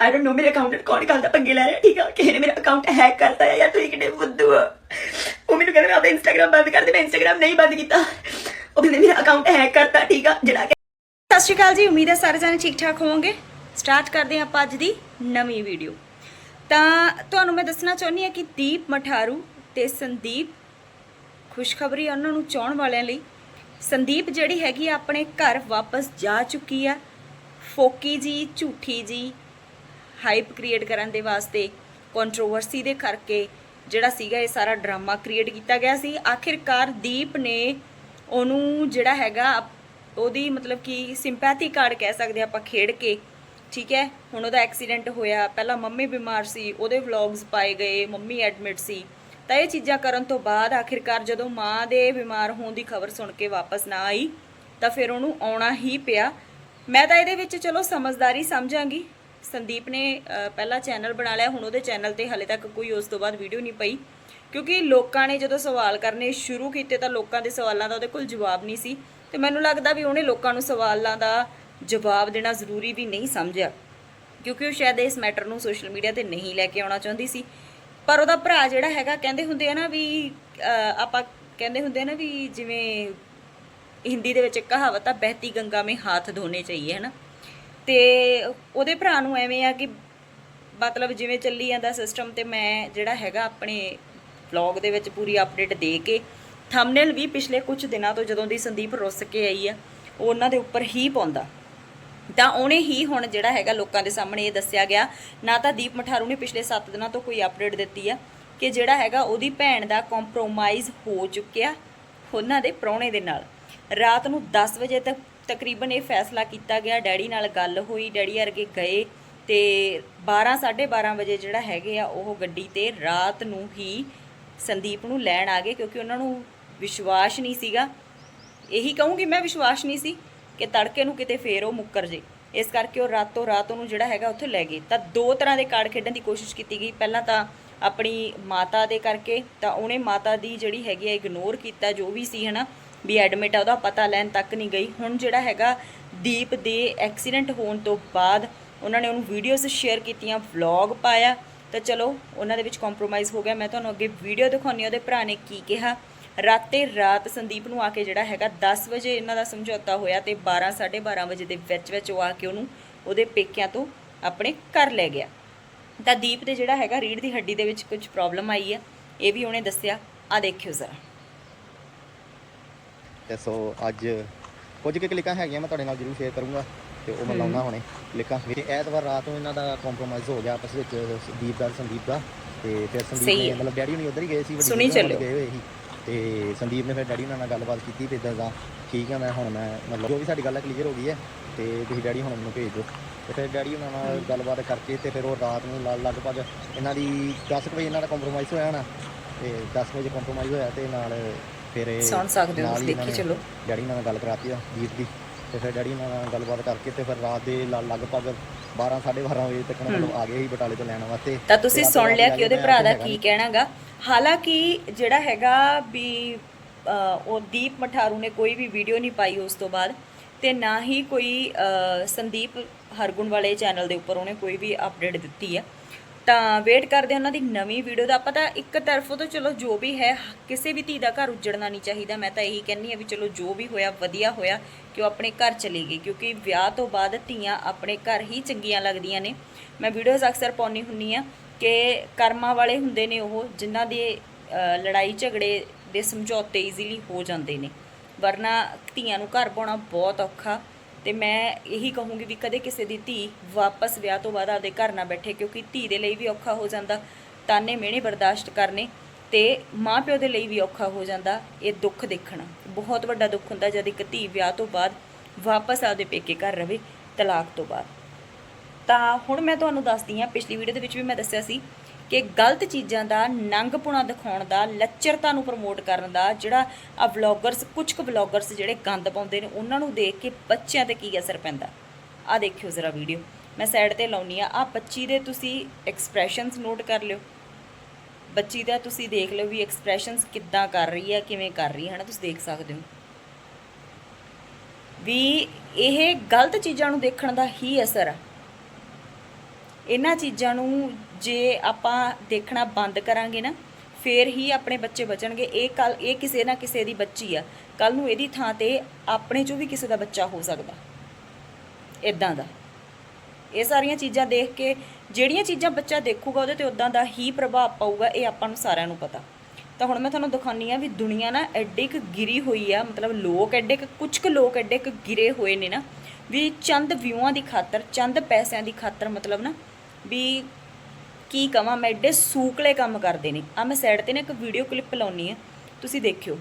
I don't know ਮੇਰੇ account ਕੌਣ ਕਰਦਾ ਪੰਗੇ ਲੈ ਰਿਹਾ, ਠੀਕ ਆ? ਕਿਸੇ ਨੇ ਮੇਰਾ ਅਕਾਊਂਟ ਹੈਕ ਕਰਤਾ ਹੈ ਯਾਰ ਤੁਸੀਂ ਕਿੰਨੇ ਬੁੱਧੂ ਆ ਉਹ ਮੈਨੂੰ ਕਹਿੰਦੇ ਮੈਂ ਆਪਣਾ ਇੰਸਟਾਗ੍ਰam ਬੰਦ ਕਰ ਦੇ, ਮੈਂ ਇੰਸਟਾਗ੍ਰam ਨਹੀਂ ਬੰਦ ਕੀਤਾ। ਉਹ ਕਹਿੰਦੇ ਮੇਰਾ ਅਕਾਊਂਟ ਹੈਕ ਕਰਤਾ, ਠੀਕ ਆ? ਜਿਹੜਾ ਸਤਿ ਸ਼੍ਰੀ ਅਕਾਲ ਜੀ, ਉਮੀਦ ਹੈ ਸਾਰੇ ਜਾਣੇ ਠੀਕ ਠਾਕ ਹੋਵੋਗੇ। ਸਟਾਰਟ ਕਰਦੇ ਹਾਂ ਆਪਾਂ ਅੱਜ ਦੀ ਨਵੀਂ ਵੀਡੀਓ ਤਾਂ ਤੁਹਾਨੂੰ ਮੈਂ ਦੱਸਣਾ ਚਾਹੁੰਦੀ ਹਾਂ ਕਿ ਦੀਪ ਮਠਾਰੂ ਤੇ ਸੰਦੀਪ ਖੁਸ਼ਖਬਰੀ ਉਹਨਾਂ ਨੂੰ ਚਾਹਣ ਵਾਲਿਆਂ ਲਈ। ਸੰਦੀਪ ਜਿਹੜੀ ਹੈਗੀ ਆ, ਆਪਣੇ ਘਰ ਵਾਪਸ ਜਾ ਚੁੱਕੀ ਆ। ਫੋਕੀ ਜੀ, ਝੂਠੀ ਜੀ ਹਾਈਪ ਕ੍ਰੀਏਟ ਕਰਨ ਦੇ ਵਾਸਤੇ ਕੰਟਰੋਵਰਸੀ ਦੇ ਕਰਕੇ ਜਿਹੜਾ ਸੀਗਾ ਇਹ ਸਾਰਾ ਡਰਾਮਾ ਕ੍ਰੀਏਟ ਕੀਤਾ ਗਿਆ ਸੀ। ਆਖਿਰਕਾਰ ਦੀਪ ਨੇ ਉਹਨੂੰ ਜਿਹੜਾ ਹੈਗਾ ਉਹਦੀ ਮਤਲਬ ਕਿ ਸਿੰਪੈਥੀ ਕਾਰਡ ਕਹਿ ਸਕਦੇ ਆਪਾਂ ਖੇਡ ਕੇ, ਠੀਕ ਹੈ? ਹੁਣ ਉਹਦਾ ਐਕਸੀਡੈਂਟ ਹੋਇਆ, ਪਹਿਲਾਂ ਮੰਮੀ ਬਿਮਾਰ ਸੀ, ਉਹਦੇ ਵਲੌਗਸ ਪਾਏ ਗਏ, ਮੰਮੀ ਐਡਮਿਟ ਸੀ। ਤਾਂ ਇਹ ਚੀਜ਼ਾਂ ਕਰਨ ਤੋਂ ਬਾਅਦ ਆਖਿਰਕਾਰ ਜਦੋਂ ਮਾਂ ਦੇ ਬਿਮਾਰ ਹੋਣ ਦੀ ਖਬਰ ਸੁਣ ਕੇ ਵਾਪਸ ਨਾ ਆਈ, ਤਾਂ ਫਿਰ ਉਹਨੂੰ ਆਉਣਾ ਹੀ ਪਿਆ। ਮੈਂ ਤਾਂ ਇਹਦੇ ਵਿੱਚ ਚਲੋ ਸਮਝਦਾਰੀ ਸਮਝਾਂਗੀ। ਸੰਦੀਪ ਨੇ ਪਹਿਲਾ ਚੈਨਲ ਬਣਾ ਲਿਆ, ਹੁਣ ਉਹਦੇ ਚੈਨਲ ਤੇ ਹਲੇ ਤੱਕ ਕੋਈ ਉਸ ਤੋਂ ਬਾਅਦ ਵੀਡੀਓ ਨਹੀਂ ਪਈ। ਕਿਉਂਕਿ ਲੋਕਾਂ ਨੇ ਜਦੋਂ ਸਵਾਲ ਕਰਨੇ ਸ਼ੁਰੂ ਕੀਤੇ ਤਾਂ ਲੋਕਾਂ ਦੇ ਸਵਾਲਾਂ ਦਾ ਉਹਦੇ ਕੋਲ ਜਵਾਬ ਨਹੀਂ ਸੀ। ਤੇ ਮੈਨੂੰ ਲੱਗਦਾ ਵੀ ਉਹਨੇ ਲੋਕਾਂ ਨੂੰ ਸਵਾਲਾਂ ਦਾ ਜਵਾਬ ਦੇਣਾ ਜ਼ਰੂਰੀ ਵੀ ਨਹੀਂ ਸਮਝਿਆ। ਕਿਉਂਕਿ ਉਹ ਸ਼ਾਇਦ ਇਸ ਮੈਟਰ ਨੂੰ ਸੋਸ਼ਲ ਮੀਡੀਆ ਤੇ ਨਹੀਂ ਲੈ ਕੇ ਆਉਣਾ ਚਾਹੁੰਦੀ ਸੀ। ਪਰ ਉਹਦਾ ਭਰਾ ਜਿਹੜਾ ਹੈਗਾ, ਕਹਿੰਦੇ ਹੁੰਦੇ ਆ ਨਾ ਵੀ ਆਪਾਂ ਕਹਿੰਦੇ ਹੁੰਦੇ ਆ ਨਾ ਵੀ ਜਿਵੇਂ ਹਿੰਦੀ ਦੇ ਵਿੱਚ ਇੱਕ ਕਹਾਵਤ ਆ, ਬਹਿਤੀ ਗੰਗਾ ਮੇ ਹੱਥ ਧੋਣੇ ਚਾਹੀਏ ਹੈ ਨਾ ਤੇ ਉਹਦੇ ਭਰਾ ਨੂੰ ਐਵੇਂ ਆ ਕਿ ਮਤਲਬ ਜਿਵੇਂ ਚੱਲੀ ਜਾਂਦਾ ਸਿਸਟਮ ਤੇ ਮੈਂ ਜਿਹੜਾ ਹੈਗਾ ਆਪਣੇ ਵਲੌਗ ਦੇ ਵਿੱਚ ਪੂਰੀ ਅਪਡੇਟ ਦੇ ਕੇ ਥੰਬਨੇਲ ਵੀ ਪਿਛਲੇ ਕੁਝ ਦਿਨਾਂ ਤੋਂ ਜਦੋਂ ਦੀ ਸੰਦੀਪ ਰੁੱਸ ਕੇ ਆਈ ਆ, ਉਹ ਉਹਨਾਂ ਦੇ ਉੱਪਰ ਹੀ ਪਾਉਂਦਾ। ਤਾਂ ਉਹਨੇ ਹੀ ਹੁਣ ਜਿਹੜਾ ਹੈਗਾ ਲੋਕਾਂ ਦੇ ਸਾਹਮਣੇ ਇਹ ਦੱਸਿਆ ਗਿਆ, ਨਾ ਤਾਂ ਦੀਪ ਮਠਾਰੂ ਨੇ ਪਿਛਲੇ 7 ਦਿਨਾਂ ਤੋਂ ਕੋਈ ਅਪਡੇਟ ਦਿੱਤੀ ਆ ਕਿ ਜਿਹੜਾ ਹੈਗਾ ਉਹਦੀ ਭੈਣ ਦਾ ਕੰਪਰੋਮਾਈਜ਼ ਹੋ ਚੁੱਕਿਆ ਉਹਨਾਂ ਦੇ ਪ੍ਰਾਹੁਣੇ ਦੇ ਨਾਲ। ਰਾਤ ਨੂੰ 10 ਵਜੇ ਤੱਕ ਤਕਰੀਬਨ ਇਹ ਫੈਸਲਾ ਕੀਤਾ ਗਿਆ, ਡੈਡੀ ਨਾਲ ਗੱਲ ਹੋਈ, ਡੈਡੀ ਅਰਗੇ ਗਏ ਤੇ 12 12:30 ਵਜੇ ਜਿਹੜਾ ਹੈਗੇ ਆ, ਉਹ ਗੱਡੀ ਤੇ ਰਾਤ ਨੂੰ ਹੀ ਸੰਦੀਪ ਨੂੰ ਲੈਣ ਆ ਗਏ ਕਿਉਂਕਿ ਉਹਨਾਂ ਨੂੰ ਵਿਸ਼ਵਾਸ ਨਹੀਂ ਸੀਗਾ। ਇਹੀ ਕਹੂੰਗੀ ਮੈਂ ਵਿਸ਼ਵਾਸ ਨਹੀਂ ਸੀ ਕਿ ਤੜਕੇ ਨੂੰ ਕਿਤੇ ਫੇਰ ਉਹ ਮੁੱਕਰ ਜੇ। ਇਸ ਕਰਕੇ ਉਹ ਰਾਤੋਂ ਰਾਤ ਉਹਨੂੰ ਜਿਹੜਾ ਹੈਗਾ ਉੱਥੇ ਲੈ ਗਏ। ਤਾਂ ਦੋ ਤਰ੍ਹਾਂ ਦੇ ਕਾਰਡ ਖੇਡਣ ਦੀ ਕੋਸ਼ਿਸ਼ ਕੀਤੀ ਗਈ। ਪਹਿਲਾਂ ਤਾਂ ਆਪਣੀ ਮਾਤਾ ਦੇ ਕਰਕੇ ਤਾਂ ਉਹਨੇ ਮਾਤਾ ਦੀ ਜਿਹੜੀ ਹੈਗੀ ਆ ਇਗਨੋਰ ਕੀਤਾ ਜੋ ਵੀ ਸੀ, ਹਨਾ। ਵੀ ਐਡਮਿਟ ਆ, ਉਹਦਾ ਪਤਾ ਲੈਣ ਤੱਕ ਨਹੀਂ ਗਈ। ਹੁਣ ਜਿਹੜਾ ਹੈਗਾ ਦੀਪ ਦੇ ਐਕਸੀਡੈਂਟ ਹੋਣ ਤੋਂ ਬਾਅਦ ਉਹਨਾਂ ਨੇ ਉਹਨੂੰ ਵੀਡੀਓਜ਼ ਸ਼ੇਅਰ ਕੀਤੀਆਂ ਵਲੌਗ ਪਾਇਆ। ਤਾਂ ਚਲੋ, ਉਹਨਾਂ ਦੇ ਵਿੱਚ ਕੰਪਰੋਮਾਈਜ਼ ਹੋ ਗਿਆ। ਮੈਂ ਤੁਹਾਨੂੰ ਅੱਗੇ ਵੀਡੀਓ ਦਿਖਾਉਣੀ ਉਹਦੇ ਭਰਾ ਨੇ ਕੀ ਕਿਹਾ। ਰਾਤੇ ਰਾਤ ਸੰਦੀਪ ਨੂੰ ਆ ਕੇ ਜਿਹੜਾ ਹੈਗਾ 10 ਵਜੇ ਇਹਨਾਂ ਦਾ ਸਮਝੌਤਾ ਹੋਇਆ ਤੇ 12 12:30 ਵਜੇ ਦੇ ਵਿੱਚ ਵਿੱਚ ਉਹ ਆ ਕੇ ਉਹਨੂੰ ਉਹਦੇ ਪੇਕਿਆਂ ਤੋਂ ਆਪਣੇ ਘਰ ਲੈ ਗਿਆ। ਤਾਂ ਦੀਪ ਦੇ ਜਿਹੜਾ ਹੈਗਾ ਰੀੜ ਦੀ ਹੱਡੀ ਦੇ ਵਿੱਚ ਕੁਝ ਪ੍ਰੋਬਲਮ ਆਈ ਹੈ ਇਹ ਵੀ ਉਹਨੇ ਦੱਸਿਆ। ਆ ਦੇਖਿਓ ਜ਼ਰਾ। ਤੇ ਸੋ ਅੱਜ ਕੁਝ ਕੁ ਕਲਿੱਕਾਂ ਹੈਗੀਆਂ ਮੈਂ ਤੁਹਾਡੇ ਨਾਲ ਜ਼ਰੂਰ ਸ਼ੇਅਰ ਕਰੂੰਗਾ ਤੇ ਉਹ ਮੈਂ ਲਾਉਣਾ ਹੁਣੇ ਕਲਿੱਕਾਂ ਵੀ ਐਤਵਾਰ ਰਾਤ ਨੂੰ ਇਹਨਾਂ ਦਾ ਕੰਪਰੋਮਾਈਜ਼ ਹੋ ਗਿਆ ਆਪਸ ਵਿੱਚ ਦੀਪ ਦਾ ਤੇ ਸੰਦੀਪ ਦਾ ਤੇ ਫਿਰ ਸੰਦੀਪ ਨੇ। ਮਤਲਬ ਡੈਡੀ ਹੁਣੀ ਉਧਰ ਹੀ ਗਏ ਸੀ ਵੱਡੀ ਸੁਣੀ ਚੱਲਿਓ। ਗਏ ਹੋਏ ਸੀ ਤੇ ਸੰਦੀਪ ਨੇ ਫਿਰ ਡੈਡੀ ਨਾਲ ਗੱਲਬਾਤ ਕੀਤੀ ਵੀ ਇਦਾਂ ਦਾ ਠੀਕ ਹੈ ਮੈਂ ਹੁਣ ਮੈਂ ਮਤਲਬ ਜੋ ਵੀ ਸਾਡੀ ਗੱਲ ਕਲੀਅਰ ਹੋ ਗਈ ਹੈ ਤੇ ਤੁਸੀਂ ਡੈਡੀ ਹੁਣ ਮੈਨੂੰ ਭੇਜ ਦਿਓ ਤੇ ਫਿਰ ਡੈਡੀ ਉਹਨਾਂ ਨਾਲ ਗੱਲਬਾਤ ਕਰਕੇ ਤੇ ਫਿਰ ਉਹ ਰਾਤ ਨੂੰ ਲਗਭਗ ਇਹਨਾਂ ਦੀ 10 ਕੁ ਵਜੇ ਇਹਨਾਂ ਦਾ ਕੰਪਰੋਮਾਈਜ਼ ਹੋਇਆ ਨਾ ਤੇ 10 ਵਜੇ ਕੰਪਰੋਮਾਈਜ਼ ਹੋਇਆ ਤੇ ਨਾਲ ਫਿਰ ਇਹ ਸੁਣ ਸਕਦੇ ਹੋ ਨਾਲ ਤੁਸੀਂ, ਇਹਨਾਂ ਦੇਖੀ ਨੇ ਚੱਲੋ। ਡੈਡੀ ਨਾਲ ਗੱਲ ਕਰਾਤੀ ਆ ਦੀਪ ਦੀ। ਤੇ ਫਿਰ ਡੈਡੀ ਨਾਲ ਗੱਲਬਾਤ ਕਰਕੇ ਤੇ ਫਿਰ ਰਾਤ ਦੇ ਲ- ਲਗਭਗ 12 12:30 ਵਜੇ ਤੱਕ ਮਤਲਬ ਆ ਗਏ ਸੀ ਬਟਾਲੇ ਤੋਂ ਲੈਣ ਵਾਸਤੇ। ਤਾਂ ਤੁਸੀਂ ਤੇ ਸੁਣ ਰਾਤ ਲਿਆ ਕਿ ਉਹਦੇ ਭਰਾ ਦਾ ਕੀ। ਕਹਿਣਾਗਾ? ਹਾਲਾਂਕਿ ਜਿਹੜਾ ਹੈਗਾ ਵੀ ਉਹ ਦੀਪ ਮਠਾਰੂ ਨੇ ਕੋਈ ਵੀ ਵੀਡੀਓ ਨਹੀਂ ਪਾਈ ਉਸ ਤੋਂ ਬਾਅਦ ਤੇ ਨਾ ਹੀ ਕੋਈ ਸੰਦੀਪ ਹਰਗੁਣ ਵਾਲੇ ਚੈਨਲ ਦੇ ਉੱਪਰ ਉਹਨੇ ਕੋਈ ਵੀ ਅਪਡੇਟ ਦਿੱਤੀ ਆ। ਤਾਂ ਵੇਟ ਕਰਦੇ ਹਾਂ ਉਹਨਾਂ ਦੀ ਨਵੀਂ ਵੀਡੀਓ ਦਾ। ਆਪਾਂ ਤਾਂ ਇੱਕ ਤਰਫੋਂ ਤਾਂ ਚਲੋ ਜੋ ਵੀ ਹੈ, ਕਿਸੇ ਵੀ ਧੀ ਦਾ ਘਰ ਉਜੜਨਾ ਨਹੀਂ ਚਾਹੀਦਾ। ਮੈਂ ਤਾਂ ਇਹੀ ਕਹਿੰਨੀ ਆ ਵੀ ਚਲੋ ਜੋ ਵੀ ਹੋਇਆ, ਵਧੀਆ ਹੋਇਆ, ਕਿ ਉਹ ਆਪਣੇ ਘਰ ਚਲੀ ਗਈ ਕਿਉਂਕਿ ਵਿਆਹ ਤੋਂ ਬਾਅਦ ਧੀਆਂ ਆਪਣੇ ਘਰ ਹੀ ਚੰਗੀਆਂ ਲੱਗਦੀਆਂ ਨੇ। ਮੈਂ ਵੀਡੀਓਜ਼ ਅਕਸਰ ਪਾਉਣੀ ਹੁੰਨੀ ਆ ਕਿ ਕਰਮਾਂ ਵਾਲੇ ਹੁੰਦੇ ਨੇ ਉਹ, ਜਿਨ੍ਹਾਂ ਦੇ ਲੜਾਈ ਝਗੜੇ ਦੇ ਸਮਝੌਤੇ ਈਜ਼ੀਲੀ ਹੋ ਜਾਂਦੇ ਨੇ। ਵਰਨਾ ਧੀਆਂ ਨੂੰ ਘਰ ਪਾਉਣਾ ਬਹੁਤ ਔਖਾ। ਤੇ ਮੈਂ ਇਹੀ ਕਹੂੰਗੀ ਵੀ ਕਦੇ ਕਿਸੇ ਦੀ ਧੀ ਵਾਪਸ ਵਿਆਹ ਤੋਂ ਬਾਅਦ ਆਪਦੇ ਘਰ ਨਾ ਬੈਠੇ, ਕਿਉਂਕਿ ਧੀ ਦੇ ਲਈ ਵੀ ਔਖਾ ਹੋ ਜਾਂਦਾ, ਤਾਨੇ ਮਿਹਣੇ ਬਰਦਾਸ਼ਤ ਕਰਨੇ ਤੇ ਮਾਂ ਪਿਓ ਦੇ ਲਈ ਵੀ ਔਖਾ ਹੋ ਜਾਂਦਾ, ਇਹ ਦੁੱਖ ਦੇਖਣਾ। ਬਹੁਤ ਵੱਡਾ ਦੁੱਖ ਹੁੰਦਾ ਜਦ ਇੱਕ ਧੀ ਵਿਆਹ ਤੋਂ ਬਾਅਦ ਵਾਪਸ ਆਪਦੇ ਪੇਕੇ ਘਰ ਰਵੇ, ਤਲਾਕ ਤੋਂ ਬਾਅਦ। ਤਾਂ ਹੁਣ ਮੈਂ ਤੁਹਾਨੂੰ ਦੱਸਦੀ ਹਾਂ, ਪਿਛਲੀ ਵੀਡੀਓ ਦੇ ਵਿੱਚ ਵੀ ਮੈਂ ਦੱਸਿਆ ਸੀ ਕਿ ਗਲਤ ਚੀਜ਼ਾਂ ਦਾ ਨੰਗਪੁਣਾ ਦਿਖਾਉਣ ਦਾ, ਲੱਚਰਤਾ ਨੂੰ ਪ੍ਰਮੋਟ ਕਰਨ ਦਾ, ਜਿਹੜਾ ਆ ਵਲੌਗਰਸ ਕੁਝ ਕੁ ਵਲੌਗਰਸ ਜਿਹੜੇ ਗੰਦ ਪਾਉਂਦੇ ਨੇ, ਉਹਨਾਂ ਨੂੰ ਦੇਖ ਕੇ ਬੱਚਿਆਂ ਤੇ ਕੀ ਅਸਰ ਪੈਂਦਾ। ਆ ਦੇਖਿਓ ਜ਼ਰਾ ਵੀਡੀਓ ਮੈਂ ਸਾਈਡ ਤੇ ਲਾਉਣੀ ਆ ਆ ਬੱਚੀ ਦੇ ਤੁਸੀਂ ਐਕਸਪ੍ਰੈਸ਼ਨਸ ਨੋਟ ਕਰ ਲਿਓ। ਬੱਚੀ ਦਾ ਤੁਸੀਂ ਦੇਖ ਲਓ ਵੀ ਐਕਸਪ੍ਰੈਸ਼ਨਸ ਕਿੱਦਾਂ ਕਰ ਰਹੀ ਹੈ, ਕਿਵੇਂ ਕਰ ਰਹੀ ਹੈ ਨਾ ਤੁਸੀਂ ਦੇਖ ਸਕਦੇ ਹੋ। ਵੀ ਇਹ ਗਲਤ ਚੀਜ਼ਾਂ ਨੂੰ ਦੇਖਣ ਦਾ ਹੀ ਅਸਰ ਆ। ਇਹਨਾਂ ਚੀਜ਼ਾਂ ਨੂੰ ਜੇ ਆਪਾਂ ਦੇਖਣਾ ਬੰਦ ਕਰਾਂਗੇ ਨਾ, ਫੇਰ ਹੀ ਆਪਣੇ ਬੱਚੇ ਬਚਣਗੇ। ਇਹ ਕੱਲ, ਇਹ ਕਿਸੇ ਨਾ ਕਿਸੇ ਦੀ ਬੱਚੀ ਆ। ਕੱਲ ਨੂੰ ਇਹਦੀ ਥਾਂ ਤੇ ਆਪਣੇ ਚੋਂ ਵੀ ਕਿਸੇ ਦਾ ਬੱਚਾ ਹੋ ਸਕਦਾ। ਇਦਾਂ ਦਾ। ਇਹ ਸਾਰੀਆਂ ਚੀਜ਼ਾਂ ਦੇਖ ਕੇ, ਜਿਹੜੀਆਂ ਚੀਜ਼ਾਂ ਬੱਚਾ ਦੇਖੂਗਾ ਉਹਦੇ ਤੇ ਉਦਾਂ ਦਾ ਹੀ ਪ੍ਰਭਾਵ ਪਾਊਗਾ, ਇਹ ਆਪਾਂ ਨੂੰ ਸਾਰਿਆਂ ਨੂੰ ਪਤਾ। ਤਾਂ ਹੁਣ ਮੈਂ ਤੁਹਾਨੂੰ ਦਿਖਾਉਣੀ ਆ ਵੀ ਦੁਨੀਆ ਨਾ ਐਡੀ ਕੁ ਗਿਰੀ ਹੋਈ ਆ, ਮਤਲਬ ਲੋਕ ਐਡੇ ਕੁ ਕੁਝ ਕੁ ਲੋਕ ਐਡੇ ਕੁ ਗਿਰੇ ਹੋਏ ਨੇ ਨਾ, ਵੀ ਚੰਦ ਵਿਊਆਂ ਦੀ ਖਾਤਰ, ਚੰਦ ਪੈਸਿਆਂ ਦੀ ਖਾਤਰ ਮਤਲਬ ਨਾ ਵੀ ਕੀ ਕਵਾਂ, ਮੈਂ ਐਡੇ ਸੂਕਲੇ ਕੰਮ ਕਰਦੇ ਨੇ। ਆ ਮੈਂ ਸਾਈਡ ਤੇ ਨਾ ਇੱਕ ਵੀਡੀਓ ਕਲਿੱਪ ਲਾਉਣੀ ਆ, ਤੁਸੀਂ ਦੇਖਿਓ।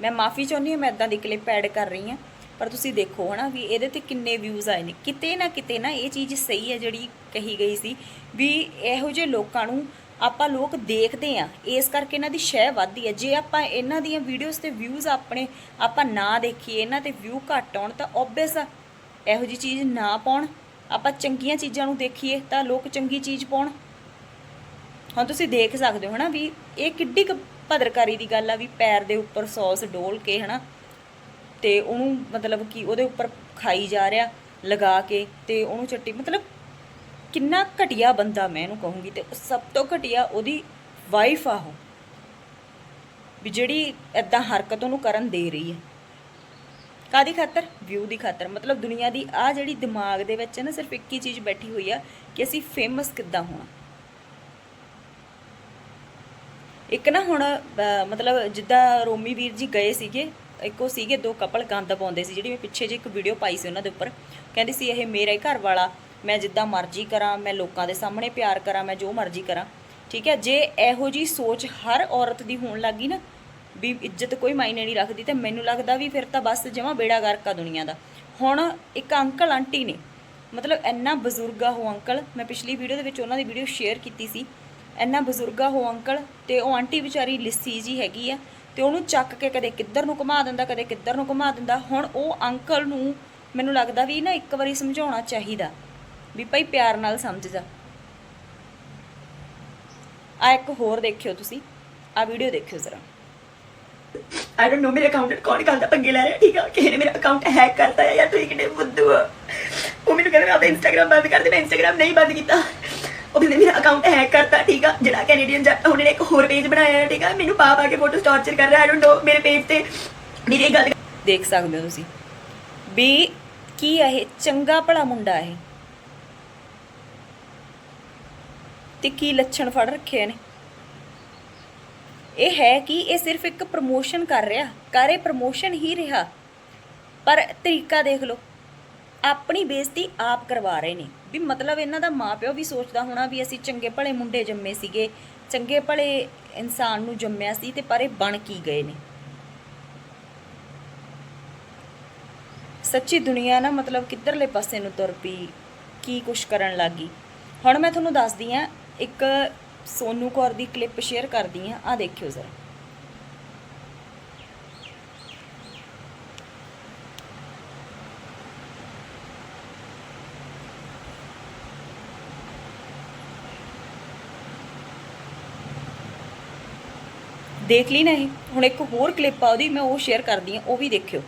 ਮੈਂ ਮਾਫੀ ਚਾਹੁੰਦੀ ਹਾਂ, ਮੈਂ ਇਦਾਂ ਦੀ ਕਲਿੱਪ ਐਡ ਕਰ ਰਹੀ ਹਾਂ, ਪਰ ਤੁਸੀਂ ਦੇਖੋ ਹਨਾ ਵੀ ਇਹਦੇ ਤੇ ਕਿੰਨੇ ਵਿਊਜ਼ ਆਏ ਨੇ। ਕਿਤੇ ਨਾ ਕਿਤੇ ਨਾ ਇਹ ਚੀਜ਼ ਸਹੀ ਹੈ ਜਿਹੜੀ ਕਹੀ ਗਈ ਸੀ ਵੀ ਇਹੋ ਜਿਹੇ ਲੋਕਾਂ ਨੂੰ ਆਪਾਂ ਲੋਕ ਦੇਖਦੇ ਆ ਇਸ ਕਰਕੇ ਇਹਨਾਂ ਦੀ ਸ਼ੈ ਵੱਧਦੀ ਹੈ। ਜੇ ਆਪਾਂ ਇਹਨਾਂ ਦੀਆਂ ਵੀਡੀਓਜ਼ ਤੇ ਵਿਊਜ਼ ਆਪਣੇ, ਆਪਾਂ ਨਾ ਦੇਖੀਏ, ਇਹਨਾਂ ਤੇ ਵਿਊ ਘੱਟ ਆਉਣ ਤਾਂ ਓਬਵੀਅਸ ਇਹੋ ਜੀ ਚੀਜ਼ ਨਾ ਪਾਉਣ। ਆਪਾਂ ਚੰਗੀਆਂ ਚੀਜ਼ਾਂ ਨੂੰ ਦੇਖੀਏ ਤਾਂ ਲੋਕ ਚੰਗੀ ਚੀਜ਼ ਪਾਉਣ। ਹੁਣ ਤੁਸੀਂ ਦੇਖ ਸਕਦੇ ਹੋ ਹਨਾ ਵੀ ਇਹ ਕਿੱਡੀ ਕੁ ਭਦਰਕਾਰੀ ਦੀ ਗੱਲ ਆ ਵੀ ਪੈਰ ਦੇ ਉੱਪਰ ਸੌਸ ਡੋਲ ਕੇ ਹਨਾ ਤੇ ਉਹਨੂੰ ਮਤਲਬ ਕਿ ਉਹਦੇ ਉੱਪਰ ਖਾਈ ਜਾ ਰਿਹਾ ਲਗਾ ਕੇ ਤੇ ਉਹਨੂੰ ਚੱਟੀ ਮਤਲਬ ਕਿੰਨਾ ਘਟੀਆ ਬੰਦਾ ਮੈਂ ਇਹਨੂੰ ਕਹੂੰਗੀ ਤੇ ਸਭ ਤੋਂ ਘਟੀਆ ਉਹਦੀ ਵਾਈਫ ਆ ਉਹ। ਵੀ ਜਿਹੜੀ ਐਦਾਂ ਹਰਕਤ ਉਹਨੂੰ ਕਰਨ ਦੇ ਰਹੀ ਹੈ ਕਾਦੀ ਖਾਤਰ? ਵਿਊ ਦੀ ਖਾਤਰ। ਮਤਲਬ ਦੁਨੀਆ ਦੀ ਆ ਜਿਹੜੀ ਦਿਮਾਗ ਦੇ ਵਿੱਚ ਹੈ ਨਾ, ਸਿਰਫ ਇੱਕ ਹੀ ਚੀਜ਼ ਬੈਠੀ ਹੋਈ ਆ ਕਿ ਅਸੀਂ ਫੇਮਸ ਕਿੱਦਾਂ ਹੋਣਾ। ਇੱਕ ਨਾ ਹੁਣ ਮਤਲਬ ਜਿੱਦਾਂ ਰੋਮੀ ਵੀਰ ਜੀ ਗਏ ਸੀਗੇ, ਇੱਕੋ ਸੀਗੇ ਦੋ ਕਪਲ ਗੰਦ ਪਾਉਂਦੇ ਸੀ, ਜਿਹੜੀ ਮੈਂ ਪਿੱਛੇ ਜੇ ਇੱਕ ਵੀਡੀਓ ਪਾਈ ਸੀ ਉਹਨਾਂ ਦੇ ਉੱਪਰ। ਕਹਿੰਦੀ ਸੀ ਇਹ ਮੇਰਾ ਹੀ ਘਰ ਵਾਲਾ ਮੈਂ ਜਿੱਦਾਂ ਮਰਜ਼ੀ ਕਰਾਂ, ਮੈਂ ਲੋਕਾਂ ਦੇ ਸਾਹਮਣੇ ਪਿਆਰ ਕਰਾਂ, ਮੈਂ ਜੋ ਮਰਜ਼ੀ ਕਰਾਂ। ਠੀਕ ਹੈ, ਜੇ ਇਹੋ ਜੀ ਸੋਚ ਹਰ ਔਰਤ ਦੀ ਹੋਣ ਲੱਗੀ ਨਾ ਵੀ ਇੱਜ਼ਤ ਕੋਈ ਮਾਇਨੇ ਨਹੀਂ ਰੱਖਦੀ ਤੇ ਮੈਨੂੰ ਲੱਗਦਾ ਵੀ ਫਿਰ ਤਾਂ ਬਸ ਜਮਾ ਬੇੜਾ ਗਰਕਾ ਦੁਨੀਆ ਦਾ। ਹੁਣ ਇੱਕ ਅੰਕਲ ਆਂਟੀ ਨੇ, ਮਤਲਬ ਇੰਨਾ ਬਜ਼ੁਰਗ ਹੋ ਅੰਕਲ, ਮੈਂ ਪਿਛਲੀ ਵੀਡੀਓ ਦੇ ਵਿੱਚ ਉਹਨਾਂ ਦੀ ਵੀਡੀਓ ਸ਼ੇਅਰ ਕੀਤੀ ਸੀ। ਇੰਨਾ ਬਜ਼ੁਰਗ ਹੋ ਅੰਕਲ ਤੇ ਉਹ ਆਂਟੀ ਵਿਚਾਰੀ ਲਿੱਸੀ ਜੀ ਹੈਗੀ ਆ ਤੇ ਉਹਨੂੰ ਚੱਕ ਕੇ ਕਦੇ ਕਿੱਧਰ ਨੂੰ ਘੁਮਾ ਦਿੰਦਾ, ਕਦੇ ਕਿੱਧਰ ਨੂੰ ਘੁਮਾ ਦਿੰਦਾ। ਹੁਣ ਉਹ ਅੰਕਲ ਨੂੰ ਮੈਨੂੰ ਲੱਗਦਾ ਵੀ ਨਾ ਇੱਕ ਵਾਰੀ ਸਮਝਾਉਣਾ ਚਾਹੀਦਾ ਵੀ ਭਾਈ ਪਿਆਰ ਨਾਲ ਸਮਝ ਜਾ। ਆ ਇੱਕ ਹੋਰ ਦੇਖਿਓ ਤੁਸੀਂ, ਆ ਵੀਡੀਓ ਦੇਖਿਓ ਜ਼ਰਾ। ਆਈ ਡੋਨਟ ਨੋ ਮੇਰੇ ਅਕਾਊਂਟ ਕੌਣ ਕਰਦਾ ਪੰਗੇ ਲੈ ਰਿਹਾ ਠੀਕ ਆ ਕਿਸੇ ਨੇ ਮੇਰਾ ਅਕਾਊਂਟ ਹੈਕ ਕਰਤਾ ਹੈ ਯਾਰ ਤੂੰ ਕਿੰਨੇ ਬੁੱਧੂ ਆ ਉਹ ਮੈਨੂੰ ਕਹਿੰਦਾ ਮੈਂ ਆਪਣਾ ਇੰਸਟਾਗ੍ਰam ਬੰਦ ਕਰ ਦੇ ਮੈਂ ਇੰਸਟਾਗ੍ਰam ਨਹੀਂ ਬੰਦ ਕੀਤਾ ਉਹ ਕਹਿੰਦੇ ਮੇਰਾ ਅਕਾਊਂਟ ਹੈਕ ਕਰਤਾ ਠੀਕ ਆ ਜਿਹੜਾ ਕੈਨੇਡੀਅਨ ਜੱਟ ਉਹਨੇ ਇੱਕ ਹੋਰ ਪੇਜ ਬਣਾਇਆ ਹੈ ਠੀਕ ਆ ਮੈਨੂੰ ਪਾ ਪਾ ਕੇ ਫੋਟੋ ਟਾਰਚਰ ਕਰ ਰਿਹਾ ਆਈ ਡੋਨਟ ਨੋ ਮੇਰੇ ਪੇਜ ਤੇ ਮੇਰੀ ਇਹ ਗੱਲ ਦੇਖ ਸਕਦੇ ਹੋ ਤੁਸੀਂ ਵੀ ਕੀ ਇਹ ਚੰਗਾ ਭਲਾ ਮੁੰਡਾ ਇਹ ਤੇ ਕੀ ਲੱਛਣ ਫੜ ਰੱਖੇ ਨੇ ਇਹ ਹੈ ਕਿ ਇਹ ਸਿਰਫ ਇੱਕ ਪ੍ਰਮੋਸ਼ਨ ਕਰ ਰਿਹਾ, ਕਰੇ ਪ੍ਰਮੋਸ਼ਨ ਹੀ ਰਿਹਾ। ਪਰ ਤਰੀਕਾ ਦੇਖ ਲਓ, ਆਪਣੀ ਬੇਇੱਜ਼ਤੀ ਆਪ ਕਰਵਾ ਰਹੇ ਨੇ। ਵੀ ਮਤਲਬ ਇਹਨਾਂ ਦਾ ਮਾਪਿਓ ਵੀ ਸੋਚਦਾ ਹੋਣਾ ਵੀ ਅਸੀਂ ਚੰਗੇ ਭਲੇ ਮੁੰਡੇ ਜੰਮੇ ਸੀਗੇ, ਚੰਗੇ ਭਲੇ ਇਨਸਾਨ ਨੂੰ ਜੰਮਿਆ ਸੀ ਤੇ ਪਰ ਇਹ ਬਣ ਕੀ ਗਏ ਨੇ। ਸੱਚੀ ਦੁਨੀਆ ਨਾ ਮਤਲਬ ਕਿੱਧਰਲੇ ਪਾਸੇ ਨੂੰ ਤੁਰ ਪਈ, ਕੀ ਕੁਛ ਕਰਨ ਲੱਗੀ। ਹੁਣ ਮੈਂ ਤੁਹਾਨੂੰ ਦੱਸਦੀ ਆ ਇੱਕ ਸੋਨੂ ਕੌਰ ਦੀ ਕਲਿੱਪ ਸ਼ੇਅਰ ਕਰਦੀ ਆ ਆ ਦੇਖਿਓ ਜ਼ਰਾ। ਦੇਖ ਲਈ ਨਾ ਇਹ? ਹੁਣ ਇੱਕ ਹੋਰ ਕਲਿੱਪ ਆ ਉਹਦੀ, ਮੈਂ ਉਹ ਸ਼ੇਅਰ ਕਰਦੀ ਆ ਉਹ ਵੀ ਦੇਖਿਓ।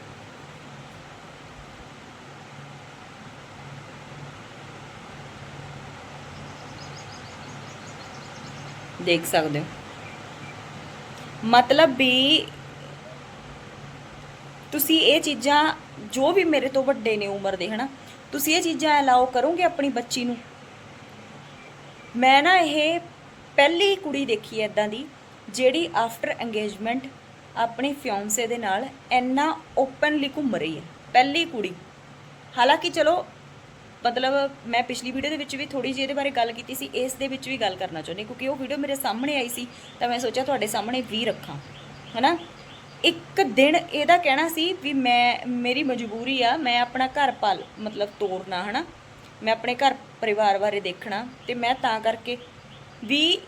ਦੇਖ ਸਕਦੇ ਹੋ। ਮਤਲਬ ਵੀ ਤੁਸੀਂ ਇਹ ਚੀਜ਼ਾਂ ਜੋ ਵੀ ਮੇਰੇ ਤੋਂ ਵੱਡੇ ਨੇ ਉਮਰ ਦੇ, ਹਨਾ, ਤੁਸੀਂ ਇਹ ਚੀਜ਼ਾਂ ਅਲਾਉ ਕਰੋਗੇ ਆਪਣੀ ਬੱਚੀ ਨੂੰ? ਮੈਂ ਨਾ ਇਹ ਪਹਿਲੀ ਕੁੜੀ ਦੇਖੀ ਐ ਇਦਾਂ ਦੀ, ਜਿਹੜੀ ਆਫਟਰ ਇੰਗੇਜਮੈਂਟ ਆਪਣੇ ਫਿਓਂਸੇ ਦੇ ਨਾਲ ਇੰਨਾ ਓਪਨਲੀ ਘੁੰਮ ਰਹੀ ਹੈ। ਪਹਿਲੀ ਕੁੜੀ। ਹਾਲਾਂਕਿ ਚਲੋ ਮਤਲਬ ਮੈਂ ਪਿਛਲੀ ਵੀਡੀਓ ਦੇ ਵਿੱਚ ਵੀ ਥੋੜੀ ਜਿਹੀ ਇਹਦੇ ਬਾਰੇ ਗੱਲ ਕੀਤੀ ਸੀ, ਇਸ ਦੇ ਵਿੱਚ ਵੀ ਗੱਲ ਕਰਨਾ ਚਾਹੁੰਦੀ ਕਿਉਂਕਿ ਉਹ ਵੀਡੀਓ ਮੇਰੇ ਸਾਹਮਣੇ ਆਈ ਸੀ, ਤਾਂ ਮੈਂ ਸੋਚਿਆ ਤੁਹਾਡੇ ਸਾਹਮਣੇ ਵੀ ਰੱਖਾਂ, ਹਨਾ? ਇੱਕ ਦਿਨ ਇਹਦਾ ਕਹਿਣਾ ਸੀ ਵੀ ਮੈਂ, ਮੇਰੀ ਮਜਬੂਰੀ ਆ, ਮੈਂ ਆਪਣਾ ਘਰ ਪਾਲ, ਮਤਲਬ ਤੋਰਨਾ ਹਨਾ? ਮੈਂ ਆਪਣੇ ਘਰ ਪਰਿਵਾਰ ਬਾਰੇ ਦੇਖਣਾ, ਤੇ ਮੈਂ ਤਾਂ ਕਰਕੇ ਵੀ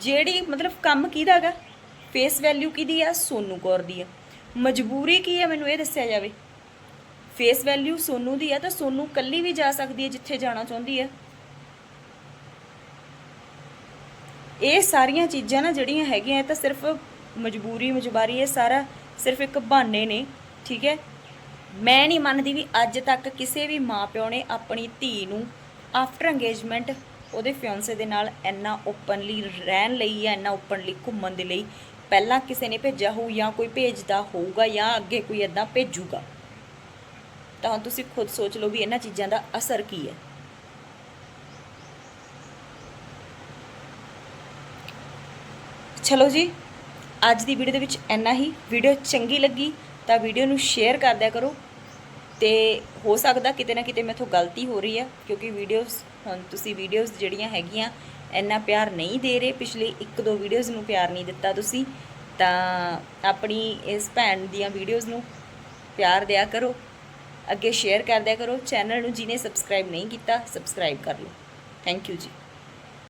ਜਿਹੜੀ, ਮਤਲਬ ਕੰਮ ਕਿਹਦਾ ਹੈਗਾ? ਫੇਸ ਵੈਲਿਊ ਕਿਹਦੀ ਆ? ਸੋਨੂ ਕੌਰ ਦੀ ਆ। ਮਜਬੂਰੀ ਕੀ ਆ ਮੈਨੂੰ ਇਹ ਦੱਸਿਆ ਜਾਵੇ? ਫੇਸ ਵੈਲਿਊ ਸੋਨੂ ਦੀ ਹੈ ਤਾਂ ਸੋਨੂ ਕੱਲੀ ਵੀ ਜਾ ਸਕਦੀ ਹੈ ਜਿੱਥੇ ਜਾਣਾ ਚਾਹੁੰਦੀ ਹੈ। ਇਹ ਸਾਰੀਆਂ ਚੀਜ਼ਾਂ ਨਾ ਜਿਹੜੀਆਂ ਹੈਗੀਆਂ, ਇਹ ਤਾਂ ਸਿਰਫ ਮਜਬੂਰੀ ਮਜਬਾਰੀ, ਇਹ ਸਾਰਾ ਸਿਰਫ ਇੱਕ ਬਹਾਨੇ ਨੇ, ਠੀਕ ਹੈ? ਮੈਂ ਨਹੀਂ ਮੰਨਦੀ ਵੀ ਅੱਜ ਤੱਕ ਕਿਸੇ ਵੀ ਮਾਪਿਓ ਨੇ ਆਪਣੀ ਧੀ ਨੂੰ ਆਫਟਰ ਇੰਗੇਜਮੈਂਟ ਉਹਦੇ ਫਿਓਂਸੇ ਦੇ ਨਾਲ ਇੰਨਾ ਓਪਨਲੀ ਰਹਿਣ ਲਈ ਜਾਂ ਇੰਨਾ ਓਪਨਲੀ ਘੁੰਮਣ ਦੇ ਲਈ ਪਹਿਲਾਂ ਕਿਸੇ ਨੇ ਭੇਜਿਆ ਹੋਊ ਜਾਂ ਕੋਈ ਭੇਜਦਾ ਹੋਊਗਾ ਜਾਂ ਅੱਗੇ ਕੋਈ ਇਦਾਂ ਭੇਜੂਗਾ। ਤਾਂ ਹੁਣ ਤੁਸੀਂ ਖੁਦ ਸੋਚ ਲਓ ਵੀ ਇਹਨਾਂ ਚੀਜ਼ਾਂ ਦਾ ਅਸਰ ਕੀ ਹੈ। ਚਲੋ ਜੀ, ਅੱਜ ਦੀ ਵੀਡੀਓ ਦੇ ਵਿੱਚ ਇੰਨਾ ਹੀ। ਵੀਡੀਓ ਚੰਗੀ ਲੱਗੀ ਤਾਂ ਵੀਡੀਓ ਨੂੰ ਸ਼ੇਅਰ ਕਰ ਦਿਆ ਕਰੋ। ਤੇ ਹੋ ਸਕਦਾ ਕਿਤੇ ਨਾ ਕਿਤੇ ਮੈਥੋਂ ਗਲਤੀ ਹੋ ਰਹੀ ਹੈ, ਕਿਉਂਕਿ ਵੀਡੀਓਜ਼, ਹੁਣ ਤੁਸੀਂ ਵੀਡੀਓਜ਼ ਜਿਹੜੀਆਂ ਹੈਗੀਆਂ, ਇੰਨਾ ਪਿਆਰ ਨਹੀਂ ਦੇ ਰਹੇ। ਪਿਛਲੇ ਇੱਕ ਦੋ ਵੀਡੀਓਜ਼ ਨੂੰ ਪਿਆਰ ਨਹੀਂ ਦਿੱਤਾ ਤੁਸੀਂ। ਤਾਂ ਆਪਣੀ ਇਸ ਭੈਣ ਦੀਆਂ ਵੀਡੀਓਜ਼ ਨੂੰ ਪਿਆਰ ਦਿਆ ਕਰੋ। ਅੱਗੇ ਸ਼ੇਅਰ ਕਰ ਦਿਆ ਕਰੋ। ਚੈਨਲ ਨੂੰ ਜਿਹਨੇ ਸਬਸਕ੍ਰਾਈਬ ਨਹੀਂ ਕੀਤਾ ਸਬਸਕ੍ਰਾਈਬ ਕਰ ਲਓ। ਥੈਂਕ ਯੂ ਜੀ।